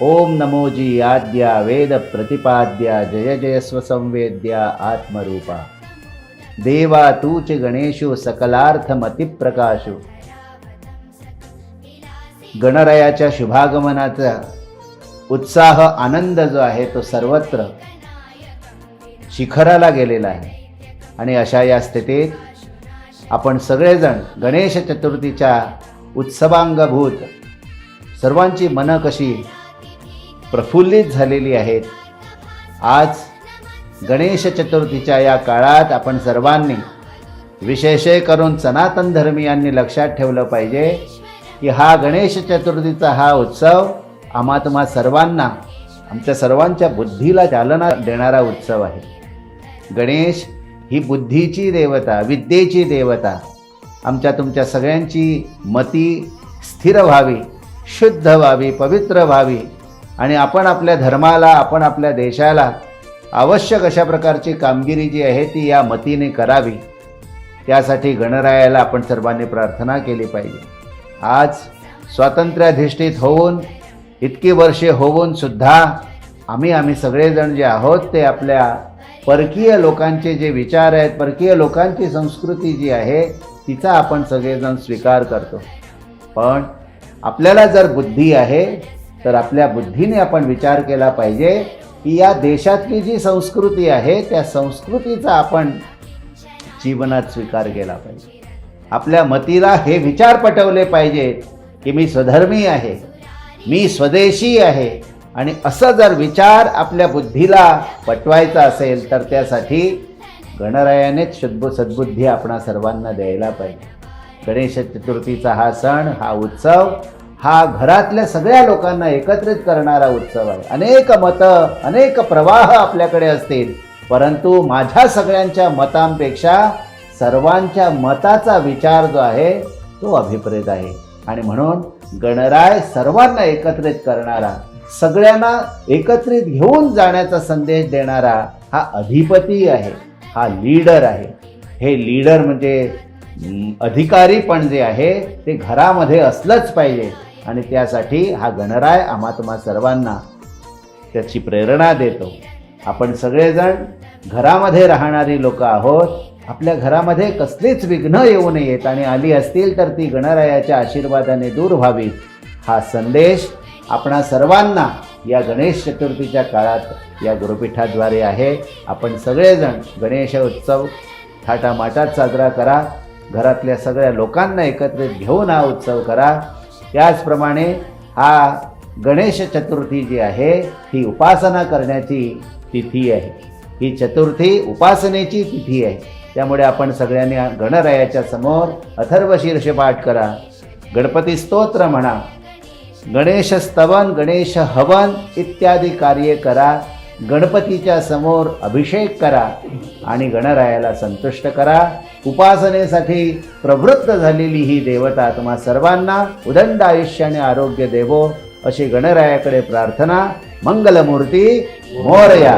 ओम नमोजी आद्या वेद प्रतिपाद्या जय जय स्वसंवेद्या आत्मरूपा। देवा तूच गणेशो सकलार्थमतिप्रकाशो। गणरायाच्या शुभागमनाचा उत्साह आनंद जो आहे तो सर्वत्र शिखराला गेलेला आहे. आणि अशा या स्थितीत आपण सगळेजण गणेश चतुर्थीच्या उत्सवांगभूत सर्वांची मनं कशी प्रफुल्लित झालेली आहेत. आज गणेश चतुर्थीच्या या काळात आपण सर्वांनी विशेष करून सनातन धर्मियांनी लक्षात ठेवलं पाहिजे की हा गणेश चतुर्थीचा हा उत्सव आम्हा तुम्हा सर्वांना आमच्या सर्वांच्या बुद्धीला चालना देणारा उत्सव आहे. गणेश ही बुद्धीची देवता विद्येची देवता आमच्या तुमच्या सगळ्यांची मती स्थिर व्हावी शुद्ध व्हावी पवित्र व्हावी आणि आपण आपल्या धर्माला आपण आपल्या देशाला आवश्यक अशा प्रकारची कामगिरी जी आहे ती या मतीने करावी त्यासाठी गणरायाला आपण सर्वांनी प्रार्थना केली पाहिजे. आज स्वातंत्र्याधिष्ठित होऊन इतकी वर्षे होऊन सुद्धा आम्ही आम्ही सगळेजण जे आहोत ते आपल्या परकीय लोकांचे जे विचार आहेत परकीय लोकांची संस्कृती जी आहे तिचा आपण सगळेजण स्वीकार करतो. पण आपल्याला जर बुद्धी आहे तर आपल्या बुद्धीने आपण विचार केला पाहिजे की या देशातली जी संस्कृती आहे त्या संस्कृतीचा आपण जीवनात स्वीकार केला पाहिजे. आपल्या मतीला हे विचार पटवले पाहिजेत की मी स्वधर्मी आहे मी स्वदेशी आहे आणि असं जर विचार आपल्या बुद्धीला पटवायचा असेल तर त्यासाठी गणरायानेच शुद्ध सद्बुद्धी आपणा सर्वांना द्यायला पाहिजे. गणेश चतुर्थीचा हा सण हा उत्सव हा घरातल्या सगळ्या लोकांना एकत्रित करणारा उत्सव आहे. अनेक मतं अनेक प्रवाह आपल्याकडे असतील. परंतु माझ्या सगळ्यांच्या मतांपेक्षा सर्वांच्या मताचा विचार जो आहे तो अभिप्रेत आहे. आणि म्हणून गणराय सर्वांना एकत्रित करणारा सगळ्यांना एकत्रित घेऊन जाण्याचा संदेश देणारा हा अधिपती आहे हा लीडर आहे. हे लीडर म्हणजे अधिकारी पण जे आहे ते घरामध्ये असलंच पाहिजे. आणि त्यासाठी हा गणराय आम्हा सर्वांना त्याची प्रेरणा देतो. आपण सगळेजण घरामध्ये राहणारी लोक आहोत. आपल्या घरामध्ये कसलीच विघ्न येऊ नयेत आणि आली असतील तर ती गणरायाच्या आशीर्वादाने दूर व्हावीत हा संदेश आपणा सर्वांना या गणेश चतुर्थीच्या काळात या गुरुपीठाद्वारे आहे. आपण सगळेजण गणेश उत्सव थाटामाटात साजरा करा. घरातल्या सगळ्या लोकांना एकत्रित घेऊन हा उत्सव करा. त्याचप्रमाणे हा गणेश चतुर्थी जी आहे ही उपासना करण्याची तिथी आहे. ही चतुर्थी उपासनेची तिथी आहे. त्यामुळे आपण सगळ्यांनी गणरायाच्या समोर अथर्व शीर्ष पाठ करा. गणपती स्तोत्र म्हणा. गणेश स्तवन गणेश हवन इत्यादी कार्ये करा. गणपतीच्या समोर अभिषेक करा आणि गणरायाला संतुष्ट करा. उपासनेसाठी प्रवृत्त झालेली ही देवता तुम्हा सर्वांना उदंड आयुष्य आणि आरोग्य देवो अशी गणरायाकडे प्रार्थना मंगलमूर्ती मोरया.